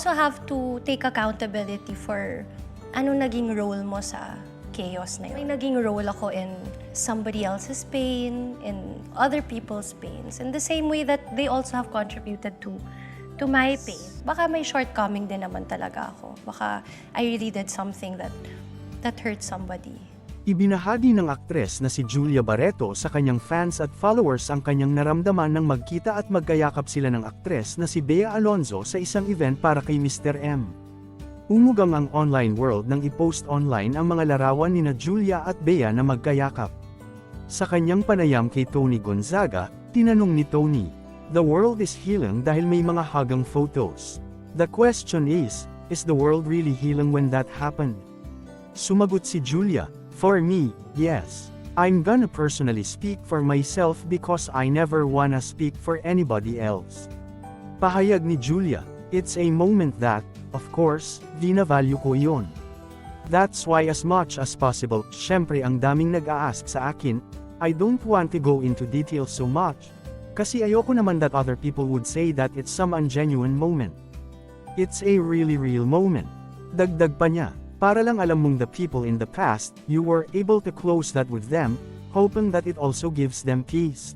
also have to take accountability for ano naging role mo sa chaos na yun. May naging role ako in somebody else's pain, in other people's pains, in the same way that they also have contributed to to my pain. Baka may shortcoming din naman talaga ako. Baka I really did something that that hurt somebody. Ibinahagi ng aktres na si Julia Barreto sa kanyang fans at followers ang kanyang naramdaman nang magkita at magkayakap sila ng aktres na si Bea Alonzo sa isang event para kay Mr. M. Umugang ang online world nang i-post online ang mga larawan ni na Julia at Bea na magkayakap. Sa kanyang panayam kay Tony Gonzaga, tinanong ni Tony, The world is healing dahil may mga hagang photos. The question is, is the world really healing when that happened? Sumagot si Julia, For me, yes. I'm gonna personally speak for myself because I never wanna speak for anybody else. Pahayag ni Julia, it's a moment that, of course, di na value ko yon. That's why as much as possible, syempre ang daming nag-a-ask sa akin, I don't want to go into details so much. Kasi ayoko naman that other people would say that it's some ungenuine moment. It's a really real moment. Dagdag pa niya, para lang alam mong the people in the past, you were able to close that with them, hoping that it also gives them peace.